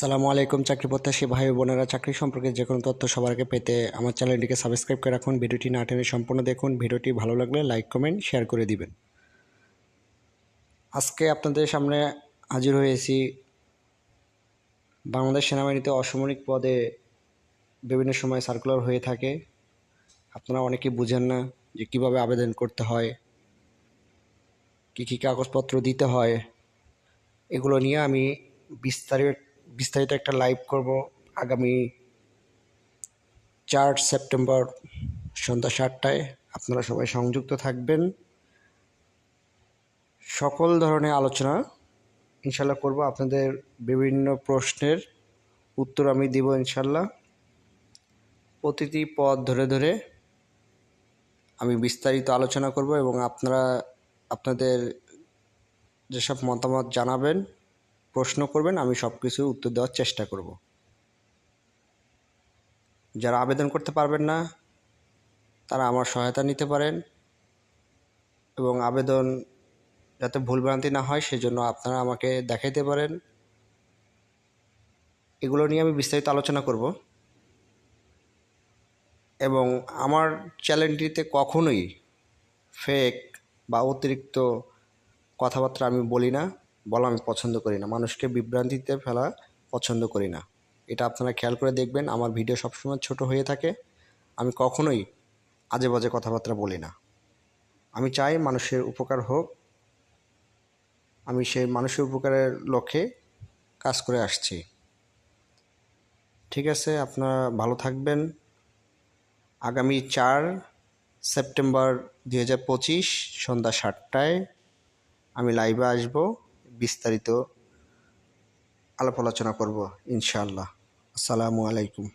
আসসালামু আলাইকুম, চাকরি প্রত্যাশী ভাই বোনেরা। চাকরি সম্পর্কে যে কোনো তথ্য সবার আগে পেতে আমার চ্যানেলটিকে সাবস্ক্রাইব করে রাখুন। ভিডিওটি না টেনে সম্পূর্ণ দেখুন। ভিডিওটি ভালো লাগলে লাইক, কমেন্ট, শেয়ার করে দিবেন। আজকে আপনাদের সামনে হাজির হয়েছি বাংলাদেশ সেনাবাহিনীতে অসামরিক পদে বিভিন্ন সময় সার্কুলার হয়ে থাকে। আপনারা অনেকেই বুঝেন না যে কীভাবে আবেদন করতে হয়, কী কী কাগজপত্র দিতে হয়। এগুলো নিয়ে আমি বিস্তারিত বিস্তারিত একটা লাইভ করব আগামী চার সেপ্টেম্বর সন্ধ্যা সাতটায়। আপনারা সবাই সংযুক্ত থাকবেন। সকল ধরনের আলোচনা ইনশাল্লাহ করব। আপনাদের বিভিন্ন প্রশ্নের উত্তর আমি দিব ইনশাল্লাহ। প্রতিটি পদ ধরে ধরে আমি বিস্তারিত আলোচনা করব এবং আপনারা, আপনাদের যেসব মতামত জানাবেন প্রশ্ন করবেন, আমি সব কিছুর উত্তর দেওয়ার চেষ্টা করব। যারা আবেদন করতে পারবেন না, তারা আমার সহায়তা নিতে পারেন এবং আবেদন যাতে ভুলভ্রান্তি না হয়, সেজন্য আপনারা আমাকে দেখাইতে পারেন। এগুলো নিয়ে আমি বিস্তারিত আলোচনা করব। এবং আমার চ্যানেলটিতে কখনোই ফেক বা অতিরিক্ত কথাবার্তা আমি বলি না। বলা আমি পছন্দ করি না। মানুষকে বিভ্রান্তিতে ফেলা পছন্দ করি না। এটা আপনারা খেয়াল করে দেখবেন, আমার ভিডিও সবসময় ছোট হয়ে থাকে। আমি কখনোই আজে বাজে কথাবার্তা বলি না। আমি চাই মানুষের উপকার হোক। আমি সেই মানুষের উপকারের লক্ষ্যে কাজ করে আসছি। ঠিক আছে, আপনারা ভালো থাকবেন। আগামী চার সেপ্টেম্বর দু হাজার পঁচিশ সন্ধ্যা সাতটায় আমি লাইভে আসব। বিস্তারিত আলাপ আলোচনা করব ইনশাআল্লাহ। আসসালামু আলাইকুম।